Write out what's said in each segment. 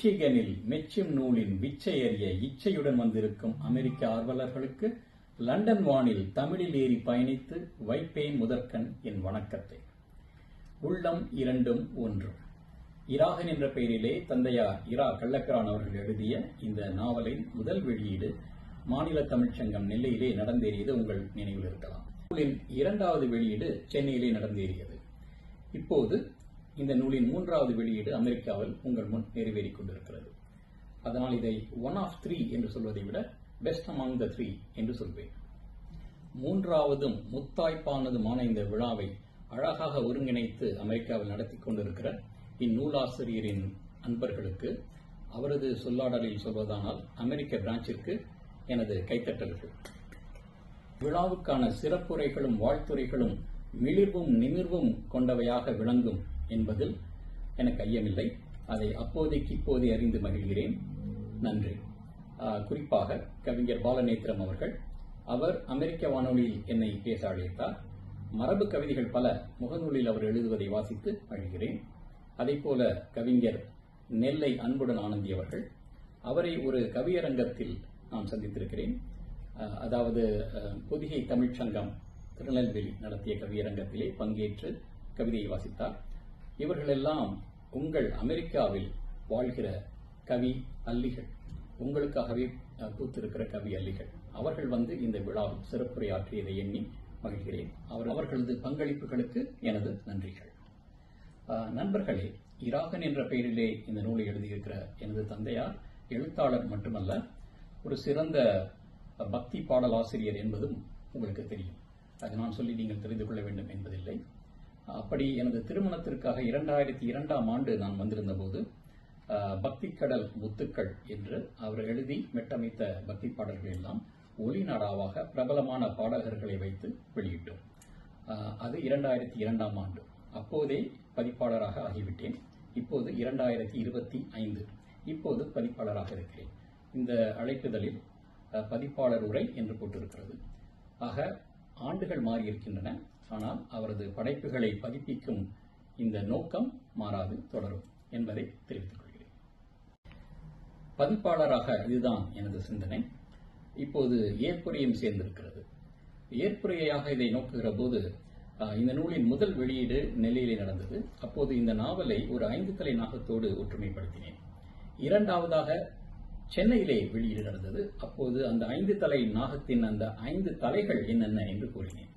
மிச்சிகனில் மெச்சும் நூலின் விச்சை அறிய இச்சையுடன் வந்திருக்கும் அமெரிக்க ஆர்வலர்களுக்கு லண்டன் வானில் தமிழில் ஏறி பயணித்து வைப்பேன் முதற்கண் என் வணக்கத்தை. உள்ளம் இரண்டும் ஒன்று. இராகன் என்ற பெயரிலே தந்தையார் இரா கள்ளக்கரான் அவர்கள் எழுதிய இந்த நாவலின் முதல் வெளியீடு மாநில தமிழ்ச்சங்கம் நெல்லையிலே நடந்தேறியது உங்கள் நினைவில் இருக்கலாம். நூலின் இரண்டாவது வெளியீடு சென்னையிலே நடந்தேறியது. இப்போது இந்த நூலின் மூன்றாவது வெளியீடு அமெரிக்காவில் உங்கள் முன் நிறைவேறிக் கொண்டிருக்கிறது அதனால் இதை ஒன் ஆஃப் த்ரீ என்று சொல்வதை விட பெஸ்ட் அமாங் த த்ரீ என்று சொல்வேன். மூன்றாவதும் முத்தாய்ப்பானதுமான இந்த விழாவை அழகாக ஒருங்கிணைத்து அமெரிக்காவில் நடத்தி கொண்டிருக்கிற இந்நூலாசிரியரின் அன்பர்களுக்கு அவரது சொல்லாடலில் சொல்வதானால் அமெரிக்க பிரான்ச்சிற்கு எனது கைத்தட்டல்கள். விழாவுக்கான சிறப்புரைகளும் வாழ்த்துரைகளும் மிளிர்வும் நிமிர்வும் கொண்டவையாக விளங்கும் என்பதில் எனக்கு ஐயமில்லை. அதை அப்போதைக்கு இப்போதே அறிந்து மகிழ்கிறேன். நன்றி. குறிப்பாக கவிஞர் பாலநேத்திரம் அவர்கள் அவர் அமெரிக்க வானொலியில் என்னை பேச அழைத்தார் மரபு கவிதைகள் பல முகநூலில் அவர் எழுதுவதை வாசித்து அழுகிறேன் அதைப்போல கவிஞர் நெல்லை அன்புடன் ஆனந்தி அவர்கள் அவரை ஒரு கவியரங்கத்தில் நான் சந்தித்திருக்கிறேன். அதாவது பொதிகை தமிழ்ச்சங்கம் திருநெல்வேலி நடத்திய கவியரங்கத்திலே பங்கேற்று கவிதையை வாசித்தார். இவர்களெல்லாம் உங்கள் அமெரிக்காவில் வாழ்கிற கவி அல்லிகள். உங்களுக்காகவே பூத்திருக்கிற கவி அல்லிகள். அவர்கள் வந்து இந்த விழாவில் சிறப்புரையாற்றியதை எண்ணி மகிழ்கிறேன். அவர் அவர்களது பங்களிப்புகளுக்கு எனது நன்றிகள். நண்பர்களே இராகன் என்ற பெயரிலே இந்த நூலை எழுதியிருக்கிற எனது தந்தையார் எழுத்தாளர் மட்டுமல்ல ஒரு சிறந்த பக்தி பாடலாசிரியர் என்பதும் உங்களுக்கு தெரியும். அது நான் சொல்லி நீங்கள் தெரிந்து கொள்ள வேண்டும் என்பதில்லை. அப்படி எனது திருமணத்திற்காக இரண்டாயிரத்தி இரண்டாம் ஆண்டு நான் வந்திருந்த போது பக்தி கடல் முத்துக்கள் என்று அவர் எழுதி மெட்டமைத்த பக்தி பாடல்கள் எல்லாம் ஒளி நாடாவாக பிரபலமான பாடகர்களை வைத்து வெளியிட்டோம். அது இரண்டாயிரத்தி இரண்டாம் ஆண்டு. அப்போதே பதிப்பாளராக ஆகிவிட்டேன். இப்போது இரண்டாயிரத்தி இருபத்தி ஐந்து. இப்போது பதிப்பாளராக இருக்கிறேன். இந்த அழைப்புதலில் பதிப்பாளர் உரை என்று போட்டிருக்கிறது. ஆக ஆண்டுகள் மாறியிருக்கின்றன. ஆனால் அவரது படைப்புகளை பதிப்பிக்கும் இந்த நோக்கம் மாறாது தொடரும் என்பதை தெரிவித்துக் கொள்கிறேன். பதிப்பாளராக இதுதான் எனது சிந்தனை. இப்போது ஏற்புரையும் சேர்ந்திருக்கிறது. ஏற்புரையாக இதை நோக்குகிற போது இந்த நூலின் முதல் வெளியீடு நெல்லையிலே நடந்தது. அப்போது இந்த நாவலை ஒரு ஐந்து தலை நாகத்தோடு ஒற்றுமைப்படுத்தினேன். இரண்டாவதாக சென்னையிலே வெளியீடு நடந்தது. அப்போது அந்த ஐந்து தலை நாகத்தின் அந்த ஐந்து தலைகள் என்னென்ன என்று கூறினேன்.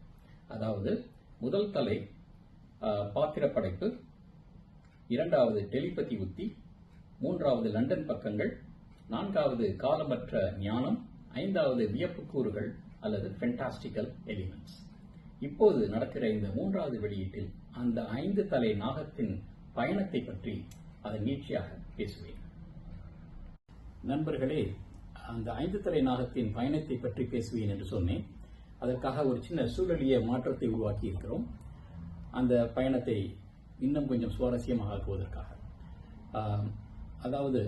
அதாவது முதல் தலை பாத்திரப்படைப்பு படைப்பு இரண்டாவது டெலிபதி உத்தி மூன்றாவது லண்டன் பக்கங்கள் நான்காவது காலமற்ற ஞானம் ஐந்தாவது வியப்புக்கூறுகள் அல்லது ஃபென்டாஸ்டிக்கல் எலிமெண்ட்ஸ் இப்போது நடக்கிற இந்த மூன்றாவது வெளியீட்டில் அந்த ஐந்து தலை நாகத்தின் பயணத்தை பற்றி அதன் நீட்சியாக பேசுவேன். நண்பர்களே அந்த ஐந்து தலை நாகத்தின் பயணத்தை பற்றி பேசுவேன் என்று சொன்னேன். அதற்காக ஒரு சின்ன சூழலிய மாற்றத்தை உருவாக்கி இருக்கிறோம் அந்த பயணத்தை இன்னும் கொஞ்சம் சுவாரஸ்யமாக ஆக்குவதற்காக. அதாவது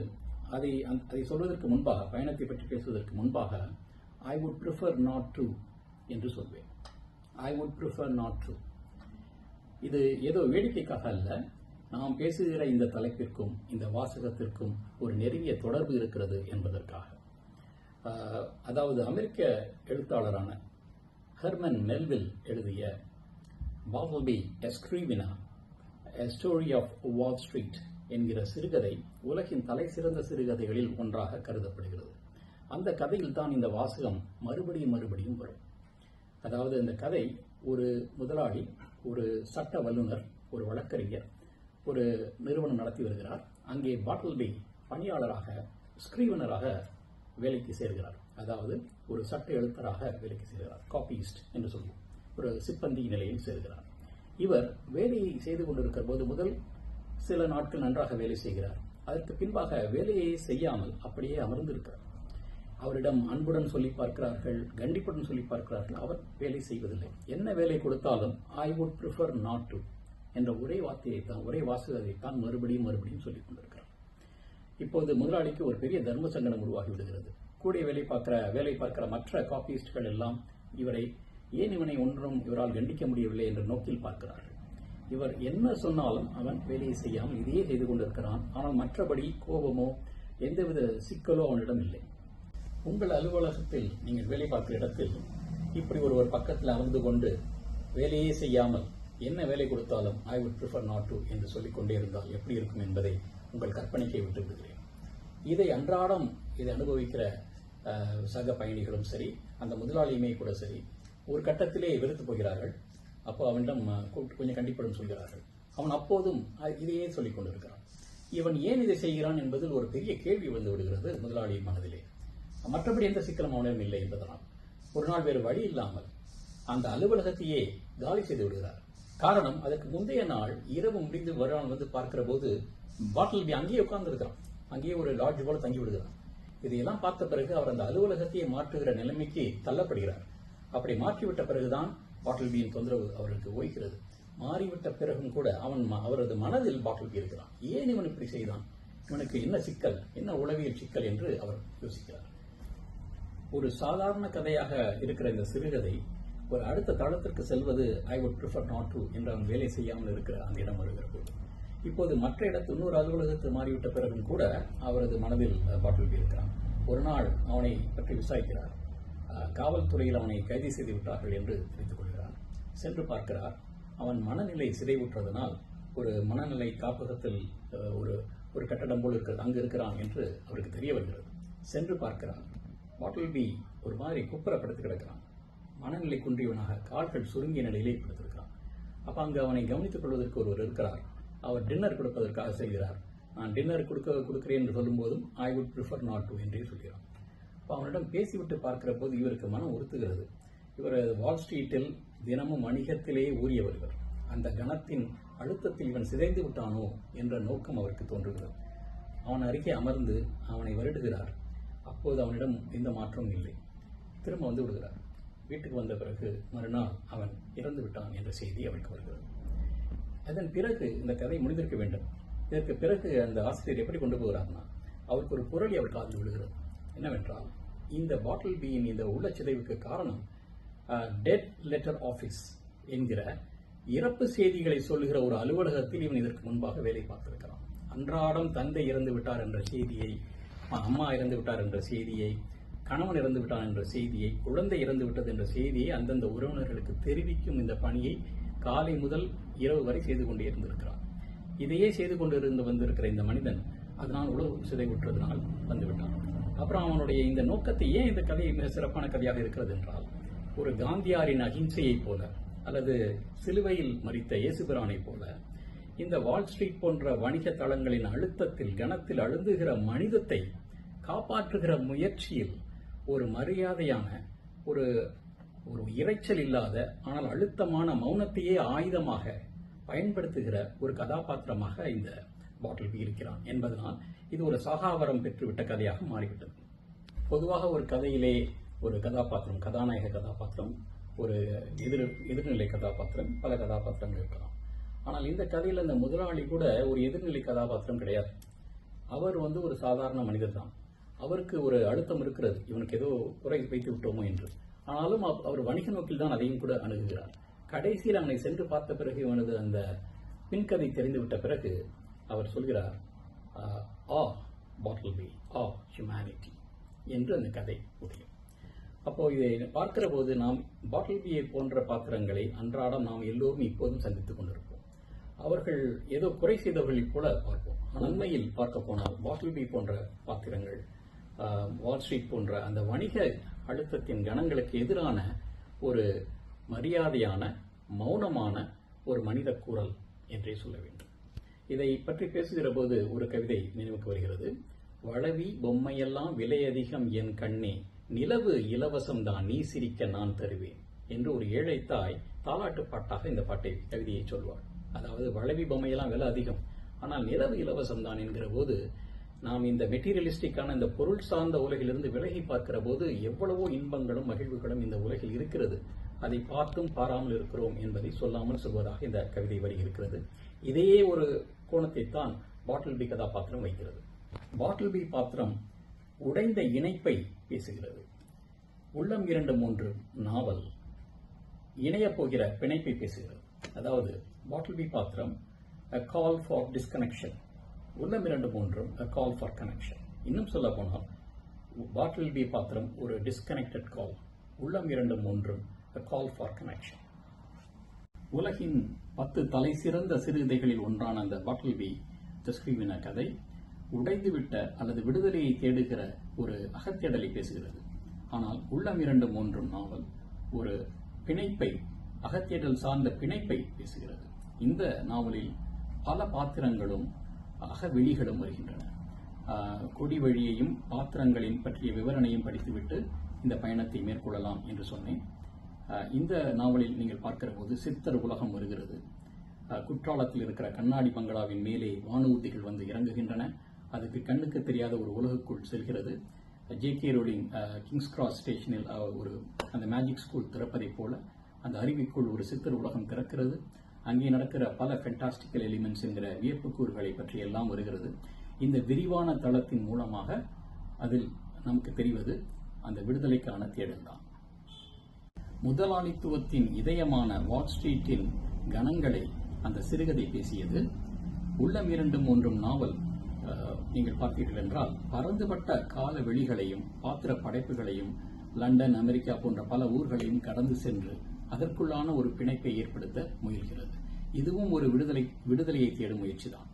அதை அதை சொல்வதற்கு முன்பாக பயணத்தை பற்றி பேசுவதற்கு முன்பாக I would prefer not to என்று சொல்வேன். I would prefer not to இது ஏதோ வேடிக்கைக்காக அல்ல. நாம் பேசுகிற இந்த தலைப்பிற்கும் இந்த வாசகத்திற்கும் ஒரு நெருங்கிய தொடர்பு இருக்கிறது என்பதற்காக. அதாவது அமெரிக்க எழுத்தாளரான ஹெர்மன் மெல்வில் எழுதிய Bartleby scrivener a story of Wall Street என்கிற சிறுகதை உலகின் தலை சிறந்த சிறுகதைகளில் ஒன்றாக கருதப்படுகிறது. அந்த கதையில் தான் இந்த வாசகம் மறுபடியும் மறுபடியும் வரும். அதாவது இந்த கதை ஒரு முதலாளி ஒரு சட்ட வல்லுநர் ஒரு வழக்கறிஞர் ஒரு நிறுவனம் நடத்தி வருகிறார். அங்கே பாட்டில்பி பணியாளராக ஸ்கிரீவனராக வேலைக்கு சேர்கிறார். அதாவது ஒரு சட்ட எழுத்தராக வேலைக்கு சேர்கிறார் காப்பியிஸ்ட் என்று சொல்லுவோம் ஒரு சிப்பந்தி நிலையில் சேர்கிறார். இவர் வேலையை செய்து கொண்டிருக்கிற போது முதல் சில நாட்கள் நன்றாக வேலை செய்கிறார். அதற்கு பின்பாக வேலையை செய்யாமல் அப்படியே அமர்ந்திருக்கிறார். அவரிடம் அன்புடன் சொல்லி பார்க்கிறார்கள் கண்டிப்புடன் சொல்லி பார்க்கிறார்கள் அவர் வேலை செய்வதில்லை. என்ன வேலை கொடுத்தாலும் I would prefer not to என்ற ஒரே வார்த்தையை தான் ஒரே வாசகத்தை தான் மறுபடியும் மறுபடியும் சொல்லிக் கொண்டிருக்கிறார். இப்போது முதலாளிக்கு ஒரு பெரிய தர்ம சங்கடம் உருவாகி விடுகிறது. கூடிய வேலை பார்க்கிற வேலை பார்க்கிற மற்ற காப்பியிஸ்ட்கள் எல்லாம் இவரை ஏன் இவனை ஒன்றும் இவரால் கண்டிக்க முடியவில்லை என்ற நோக்கில் பார்க்கிறார்கள். இவர் என்ன சொன்னாலும் அவன் வேலையை செய்யாமல் இதையே செய்து கொண்டிருக்கிறான். ஆனால் மற்றபடி கோபமோ எந்தவித சிக்கலோ அவனிடம் இல்லை. உங்கள் அலுவலகத்தில் நீங்கள் வேலை பார்க்கிற இடத்தில் இப்படி ஒருவர் பக்கத்தில் அமர்ந்து கொண்டு வேலையே செய்யாமல் என்ன வேலை கொடுத்தாலும் I would prefer not to என்று சொல்லிக்கொண்டே இருந்தால் எப்படி இருக்கும் என்பதை உங்கள் கற்பனைக்கை விட்டு விடுகிறேன் இதை அன்றாடம் இதை அனுபவிக்கிற சக பயணிகளும் சரி அந்த முதலாளியுமே கூட சரி ஒரு கட்டத்திலே வெறுத்து போகிறார்கள். அப்போ அவனிடம் கூப்பிட்டு கொஞ்சம் கண்டிப்படும் சொல்கிறார்கள். அவன் அப்போதும் இதையே சொல்லிக் கொண்டிருக்கிறான். இவன் ஏன் இதை செய்கிறான் என்பதில் ஒரு பெரிய கேள்வி வந்து விடுகிறது முதலாளியின் மனதிலே. மற்றபடி எந்த சிக்கலும் அவனிடம் இல்லை என்பதனால். ஒரு நாள் வேறு வழி இல்லாமல் அந்த அலுவலகத்தையே காலி செய்து விடுகிறார். காரணம் அதற்கு முந்தைய நாள் இரவு முடிந்து வருவான் வந்து பார்க்கிற போது பாட்டில் அங்கேயே உட்கார்ந்து இருக்கிறான் அங்கேயே ஒரு லாட்ஜ் போல தங்கி விடுகிறான் இதையெல்லாம் பார்த்த பிறகு அவர் அந்த அலுவலகத்தையே மாற்றுகிற நிலைமைக்கு தள்ளப்படுகிறார். அப்படி மாற்றிவிட்ட பிறகுதான் பாட்டில்பியின் தொந்தரவு அவருக்கு ஓய்கிறது. மாறிவிட்ட பிறகும் கூட அவன் ம- அவரது மனதில் பாட்டில்பி இருக்கிறான். ஏன் இவன் இப்படி செய்தான்? இவனுக்கு என்ன சிக்கல்? என்ன உளவியல் சிக்கல் என்று அவர் யோசிக்கிறார். ஒரு சாதாரண கதையாக இருக்கிற இந்த சிறுகதை ஒரு அடுத்த தளத்திற்கு செல்வது I would prefer not to என்று அவன் வேலை செய்யாமல் இருக்கிற அந்த இடம் வருகிற போது இப்போது மற்ற இடத்து இன்னொரு அலுவலகத்தில் மாறிவிட்ட பிறகும் கூட அவரது மனதில் அஹ், பாட்டில் இருக்கிறான் ஒரு நாள் அவனை பற்றி விசாரிக்கிறார். காவல்துறையில் அவனை கைது செய்து விட்டார்கள் என்று தெரிந்து கொள்கிறார். சென்று பார்க்கிறார். அவன் மனநிலை சிதைவுற்றதனால் ஒரு மனநிலை காப்பகத்தில் ஒரு ஒரு கட்டடம் போல் இருக்கிறது அங்கு இருக்கிறான் என்று அவருக்கு தெரிய வருகிறது. சென்று பார்க்கிறார் பாட்டில் பி ஒரு மாதிரி குப்புற படுத்து கிடக்கிறான். மனநிலை குன்றியவனாக கால்கள் சுருங்கிய நிலையிலே படுத்திருக்கிறான். அப்போ அங்கு அவனை கவனித்துக் கொள்வதற்கு ஒருவர் இருக்கிறார். அவர் டின்னர் கொடுப்பதற்காக செய்கிறார் நான் டின்னர் கொடுக்க கொடுக்கிறேன் என்று சொல்லும்போதும் I would prefer not to என்றே சொல்கிறான் இப்போ அவனிடம் பேசிவிட்டு பார்க்கிற போது இவருக்கு மனம் உறுத்துகிறது. இவர் வால் ஸ்ட்ரீட்டில் தினமும் வணிகத்திலேயே ஊறியவர் இவர் அந்த கணத்தின் அழுத்தத்தில் இவன் சிதைந்து விட்டானோ என்ற நோக்கம் அவருக்கு தோன்றுகிறது. அவன் அருகே அமர்ந்து அவனை வருடுகிறார். அப்போது அவனிடம் எந்த மாற்றமும் இல்லை. திரும்ப வந்து விடுகிறார். வீட்டுக்கு வந்த பிறகு மறுநாள் அவன் இறந்து விட்டான் என்ற செய்தி அவனுக்கு வருகிறது. அதன் பிறகு இந்த கதை முடிந்திருக்க வேண்டும். இதற்கு பிறகு அந்த ஆசிரியர் எப்படி கொண்டு போகிறார்னா அவருக்கு ஒரு புரளி அவர் காதில் விழுகிறது. என்னவென்றால் இந்த பாட்டில் பீயின் இந்த உள்ளச்சிதைவுக்கு காரணம் டெட் லெட்டர் ஆஃபீஸ் என்கிற இறப்பு செய்திகளை சொல்லுகிற ஒரு அலுவலகத்தில் இவன் இதற்கு முன்பாக வேலை பார்த்திருக்கிறான். அன்றாடம் தந்தை இறந்து விட்டார் என்ற செய்தியை அம்மா இறந்து விட்டார் என்ற செய்தியை கணவன் இறந்து விட்டான் என்ற செய்தியை குழந்தை இறந்து விட்டது என்ற செய்தியை அந்தந்த உறவினர்களுக்கு தெரிவிக்கும் இந்த பணியை காலை முதல் இரவு வரை செய்து கொண்டே இருந்திருக்கிறான். இதையே செய்து கொண்டிருந்து வந்திருக்கிற இந்த மனிதன் அதனால் உழவு சிதைவுற்றதனால் வந்துவிட்டான். அப்புறம் அவனுடைய இந்த நோக்கத்தை ஏன் இந்த கதை மிக சிறப்பான கதையாக இருக்கிறது என்றால் ஒரு காந்தியாரின் அகிம்சையைப் போல அல்லது சிலுவையில் மறித்த இயேசுபிரானைப் போல இந்த வால் ஸ்ட்ரீட் போன்ற வணிக தளங்களின் அழுத்தத்தில் கணத்தில் அழுந்துகிற மனிதத்தை காப்பாற்றுகிற முயற்சியில் ஒரு மரியாதையான ஒரு ஒரு இரைச்சல் இல்லாத ஆனால் அழுத்தமான மௌனத்தையே ஆயுதமாக பயன்படுத்துகிற ஒரு கதாபாத்திரமாக இந்த பாட்டில் இருக்கிறான் என்பதனால் இது ஒரு சகாவரம் பெற்றுவிட்ட கதையாக மாறிவிட்டது. பொதுவாக ஒரு கதையிலே ஒரு கதாபாத்திரம் கதாநாயக கதாபாத்திரம் ஒரு எதிர் எதிர்நிலை கதாபாத்திரம் பல கதாபாத்திரங்கள் இருக்கலாம். ஆனால் இந்த கதையில் அந்த முதலாளி கூட ஒரு எதிர்நிலை கதாபாத்திரம் கிடையாது. அவர் வந்து ஒரு சாதாரண மனிதர் தான் அவருக்கு ஒரு அழுத்தம் இருக்கிறது. இவனுக்கு ஏதோ குறை வைத்து விட்டோமோ என்று. ஆனாலும் அவர் வணிக நோக்கில் தான் அதையும் கூட அணுகுகிறார். கடைசியில் அவனை சென்று பார்த்த பிறகு இவனது அந்த பின்கதை தெரிந்துவிட்ட பிறகு அவர் சொல்கிறார் ஆ பாட்டில் பி ஆ ஹியூமனிட்டி என்று அந்த கதை முடியும். அப்போ இதை பார்க்கிற போது நாம் பாட்டில் பியை போன்ற பாத்திரங்களை அன்றாடம் நாம் எல்லோரும் இப்போதும் சந்தித்துக் கொண்டிருப்போம். அவர்கள் ஏதோ குறை செய்தவர்களைப் போல பார்ப்போம். நன்மையில் பார்க்க போனால் பாட்டில் பி போன்ற பாத்திரங்கள் வால் ஸ்ட்ரீட் போன்ற அந்த வணிக அழுத்தத்தின் கணங்களுக்கு எதிரான ஒரு மரியாதையான மௌனமான ஒரு மனித குரல் என்றே சொல்ல வேண்டும். இதை பற்றி பேசுகிற போது ஒரு கவிதை நினைவுக்கு வருகிறது. வளவி பொம்மையெல்லாம் விலை அதிகம் என் கண்ணே நிலவு இலவசம் தான் நீ சிரிக்க நான் தருவேன் என்று ஒரு ஏழை தாய் தாலாட்டு பாட்டாக இந்த பாட்டை கவிதையை சொல்வாள். அதாவது வளவி பொம்மையெல்லாம் விலை அதிகம் ஆனால் நிலவு இலவசம் தான் என்கிற போது நாம் இந்த மெட்டீரியலிஸ்டிக்கான இந்த பொருள் சார்ந்த உலகிலிருந்து விலகி பார்க்கிற போது எவ்வளவோ இன்பங்களும் மகிழ்வுகளும் இந்த உலகில் இருக்கிறது. அதை பார்த்தும் பாராமல் இருக்கிறோம் என்பதை சொல்லாமல் சொல்வதாக இந்த கவிதை வரி இருக்கிறது. இதையே ஒரு கோணத்தை தான் பாட்டில் பி கதாபாத்திரம் வைக்கிறது. பாட்டில் பி பாத்திரம் உடைந்த இணைப்பை பேசுகிறது. உள்ளம் இரண்டு மூன்று நாவல் இணையப் போகிற பிணைப்பை பேசுகிறது. அதாவது பாட்டில் பி பாத்திரம் கால் ஃபார் டிஸ்கனெக்ஷன் ஒன்றும் உள்ளம் இரண்டு மூன்றும் கால் ஃபார் கனெக்ஷன் இன்னும் சொல்ல போனால் பாட்டில் பி பாத்திரம்? ஒரு டிஸ்கனெக்டட் கால் உள்ளம் இரண்டு மூன்றும் கால் ஃபார் கனெக்ஷன் உலகின் பத்து தலை சிறந்த சிறுகதைகளில் ஒன்றான அந்த பாட்டில் பி தஸ்கிரிவின கதை உடைந்துவிட்ட அல்லது விடுதலையை தேடுகிற ஒரு அகத்தேடலை பேசுகிறது. ஆனால் உள்ளம் இரண்டு மூன்றும் நாவல் ஒரு பிணைப்பை அகத்தேடல் சார்ந்த பிணைப்பை பேசுகிறது. இந்த நாவலில் பல பாத்திரங்களும் அகவெளிகளும் வருகின்றன. கொடி வழியையும் பாத்திரங்களின் பற்றிய விவரணையும் படித்துவிட்டு இந்த பயணத்தை மேற்கொள்ளலாம் என்று சொன்னேன். இந்த நாவலில் நீங்கள் பார்க்கிற போது சித்தர் உலகம் வருகிறது. குற்றாலத்தில் இருக்கிற கண்ணாடி பங்களாவின் மேலே வானூர்திகள் வந்து இறங்குகின்றன. அதுக்கு கண்ணுக்கு தெரியாத ஒரு உலகுக்குள் செல்கிறது. J K Rowling King's Cross ஸ்டேஷனில் ஒரு அந்த மேஜிக் ஸ்கூல் திறப்பதைப் போல அந்த அருவிக்குள் ஒரு சித்தர் உலகம் திறக்கிறது. அங்கே நடக்கிற பல ஃபென்டாஸ்டிக்கல் எலிமெண்ட்ஸ் என்கிற வியப்புக்கூறுகளை பற்றி எல்லாம் வருகிறது. இந்த விரிவான தளத்தின் மூலமாக அதில் நமக்கு தெரிவது அந்த விடுதலைக்கான தேடல்தான். முதலாளித்துவத்தின் இதயமான வால் ஸ்ட்ரீட்டின் கணங்களை அந்த சிறுகதை பேசியது. உள்ளம் இரண்டும் ஒன்றும் நாவல் நீங்கள் பார்த்தீர்கள் என்றால் பரந்துபட்ட கால வெளிகளையும் பாத்திர படைப்புகளையும் லண்டன் அமெரிக்கா போன்ற பல ஊர்களையும் கடந்து சென்று அதற்குள்ளான ஒரு பிணைப்பை ஏற்படுத்த முயல்கிறது. இதுவும் ஒரு விடுதலை விடுதலையை தேடும் முயற்சிதான்.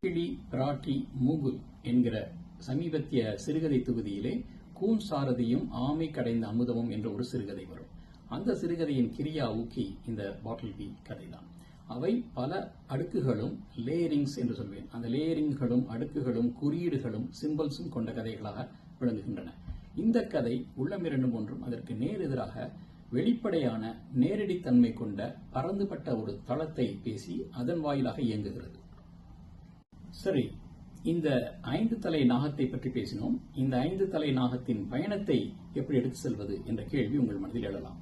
கிளி பிராட்டி மூகுல் என்கிற சமீபத்திய சிறுகதை தொகுதியிலே கூன் சாரதியும் ஆமை கடைந்த அமுதமும் என்ற ஒரு சிறுகதை வரும். அந்த சிறுகதையின் கிரியா ஊக்கி இந்த பாட்டில் பி கதைதான். அவை பல அடுக்குகளும் லேயரிங்ஸ் என்று சொல்வேன். அந்த லேயரிங்களும் அடுக்குகளும் குறியீடுகளும் சிம்பிள்ஸும் கொண்ட கதைகளாக விளங்குகின்றன. இந்த கதை உள்ளமிரண்டும் ஒன்றும் அதற்கு நேர் எதிராக வெளிப்படையான நேரடித்தன்மை கொண்ட பரந்துபட்ட ஒரு தளத்தை பேசி அதன் வாயிலாக இயங்குகிறது. சரி இந்த ஐந்து தலை நாகத்தை பற்றி பேசினோம். இந்த ஐந்து தலை நாகத்தின் பயணத்தை எப்படி எடுத்து செல்வது என்ற கேள்வி உங்கள் மனதில் எழலாம்.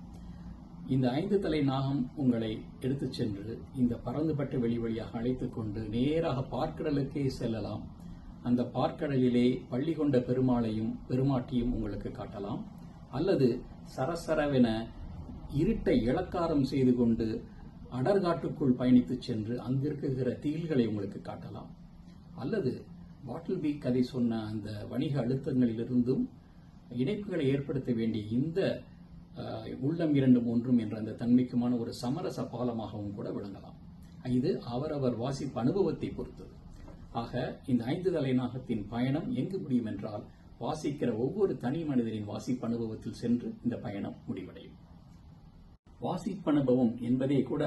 இந்த ஐந்து தலை நாகம் உங்களை எடுத்துச் சென்று இந்த பறந்துபட்ட வெளி வழியாக அழைத்துக் கொண்டு நேராக பார்க்கடலுக்கே செல்லலாம். அந்த பார்க்கடலிலே பள்ளி கொண்ட பெருமாளையும் பெருமாட்டியும் உங்களுக்கு காட்டலாம். அல்லது சரசரவென இருட்டை இளக்காரம் செய்து கொண்டு அடர்காட்டுக்குள் பயணித்துச் சென்று அங்கிருக்குகிற தீல்களை உங்களுக்கு காட்டலாம். அல்லது பாட்டில் பி கதை சொன்ன அந்த வணிக அழுத்தங்களிலிருந்தும் இணைப்புகளை ஏற்படுத்த வேண்டிய இந்த உள்ளம் இரண்டும் ஒன்றும் என்ற அந்த தன்மைக்குமான ஒரு சமரச பாலமாகவும் கூட விளங்கலாம். இது அவரவர் வாசிப்பு அனுபவத்தை பொறுத்தது. ஆக இந்த ஐந்து தலைநாகத்தின் பயணம் எங்கு முடியும் என்றால் வாசிக்கிற ஒவ்வொரு தனி மனிதனின் வாசிப்பு அனுபவத்தில் சென்று இந்த பயணம் முடிவடையும். வாசிப்பனுபவம் என்பதே கூட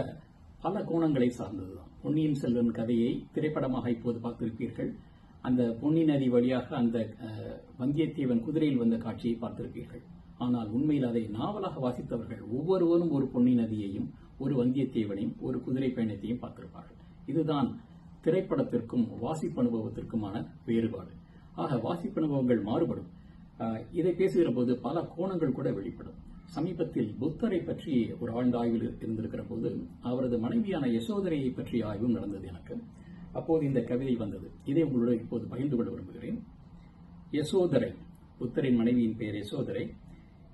பல கோணங்களை சார்ந்ததுதான். பொன்னியின் செல்வன் கதையை திரைப்படமாக இப்போது பார்த்திருப்பீர்கள். அந்த பொன்னி நதி வழியாக அந்த வந்தியத்தேவன் குதிரையில் வந்த காட்சியை பார்த்திருப்பீர்கள். ஆனால் உண்மையில் அதை நாவலாக வாசித்தவர்கள் ஒவ்வொருவரும் ஒரு பொன்னி நதியையும் ஒரு வந்தியத்தேவனையும் ஒரு குதிரை பயணத்தையும் பார்த்திருப்பார்கள். இதுதான் திரைப்படத்திற்கும் வாசிப்பு அனுபவத்திற்குமான வேறுபாடு. ஆக வாசிப்பு அனுபவங்கள் மாறுபடும் இதை பேசுகிற போது பல கோணங்கள் கூட வெளிப்படும். சமீபத்தில் புத்தரை பற்றி ஒரு ஆழ்ந்த ஆய்வில் இருந்திருக்கிற போது அவரது மனைவியான யசோதரையை பற்றிய ஆய்வும் நடந்தது எனக்கு. அப்போது இந்த கவிதை வந்தது. இதை உங்களுடன் இப்போது பகிர்ந்து கொள்ள விரும்புகிறேன். யசோதரை புத்தரின் மனைவியின் பெயர் யசோதரை.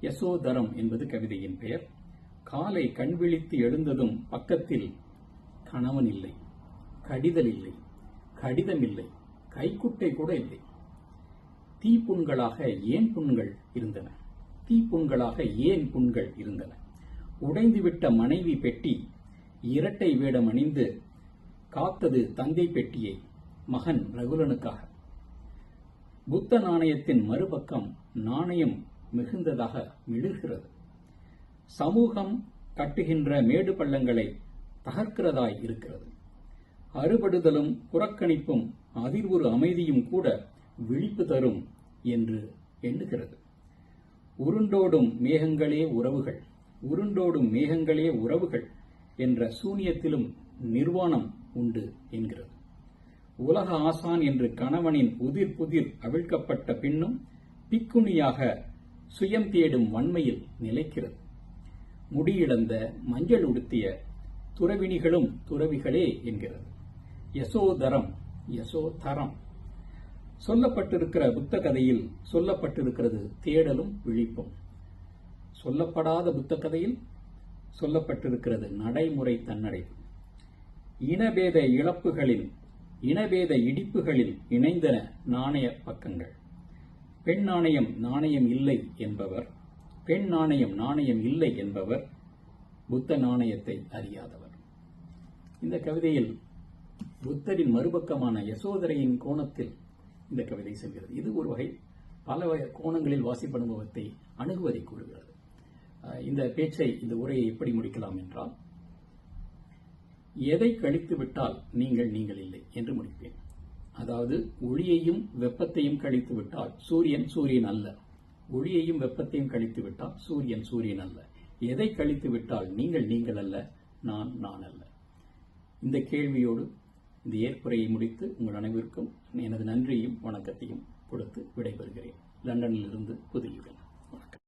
யசோதரம் என்பது கவிதையின் பெயர். காலை கண்விழித்து எழுந்ததும் பக்கத்தில் கணவன் இல்லை கடிதல் இல்லை கடிதம் இல்லை கைக்குட்டை கூட இல்லை. தீப்புண்களாக ஏன் புண்கள் இருந்தன? தீப்புண்களாக ஏன் புண்கள் இருந்தன? உடைந்துவிட்ட மனைவி பெட்டி இரட்டை வேடம் அணிந்து காத்தது தந்தை பெட்டியை மகன் ரகுலனுக்காக. புத்த நாணயத்தின் மறுபக்கம் நாணயம் மிகுந்ததாக மிளுகிறது சமூகம் கட்டுகின்ற மேடு பள்ளங்களை தகர்க்கிறதாய் இருக்கிறது. அறுபடுதலும் புறக்கணிப்பும் அதிர்வுறு அமைதியும் கூட விழிப்பு தரும் என்று எண்ணுகிறது. உருண்டோடும் மேகங்களே உறவுகள் உருண்டோடும் மேகங்களே உறவுகள் என்ற சூனியத்திலும் நிர்வாணம் உண்டு என்கிறது. உலக ஆசான் என்று கணவனின் உதிர் புதிர் அவிழ்க்கப்பட்ட பின்னும் பிக்குணியாக சுயம் தேடும் வன்மையில் நிலைக்கிறது. முடியிழந்த மஞ்சள் உடுத்திய துறவினிகளும் துறவிகளே என்கிறது. யசோதரம் யசோதரம். சொல்லப்பட்டிருக்கிற புத்த கதையில் சொல்லப்பட்டிருக்கிறது தேடலும் விழிப்பும். சொல்லப்படாத புத்த கதையில் சொல்லப்பட்டிருக்கிறது நடைமுறை தன்னடைவு இனபேத இழப்புகளில் இனபேத இடிப்புகளில் இணைந்தன நாணய பக்கங்கள். பெண் நாணயம் நாணயம் இல்லை என்பவர் பெண் நாணயம் நாணயம் இல்லை என்பவர் புத்த நாணயத்தை அறியாதவர். இந்த கவிதையில் புத்தரின் மறுபக்கமான யசோதரையின் கோணத்தில் இந்த கவிதை செல்கிறது. இது ஒரு வகை பல வகை கோணங்களில் வாசிப்பு அனுபவத்தை அணுகுவதை கூறுகிறது. இந்த பேச்சை இந்த உரையை எப்படி முடிக்கலாம் என்றால் எதை கழித்து விட்டால் நீங்கள் நீங்கள் இல்லை என்று முடிப்பேன். அதாவது ஒளியையும் வெப்பத்தையும் கழித்து விட்டால் சூரியன் சூரியன் அல்ல. ஒளியையும் வெப்பத்தையும் கழித்து விட்டால் சூரியன் சூரியன் அல்ல. எதை கழித்து விட்டால் நீங்கள் நீங்கள் அல்ல நான் நான் அல்ல? இந்த கேள்வியோடு இந்த ஏற்புரையை முடித்து உங்கள் அனைவருக்கும் எனது நன்றியும் வணக்கத்தையும் கொடுத்து விடைபெறுகிறேன். லண்டனிலிருந்து புதியுடன்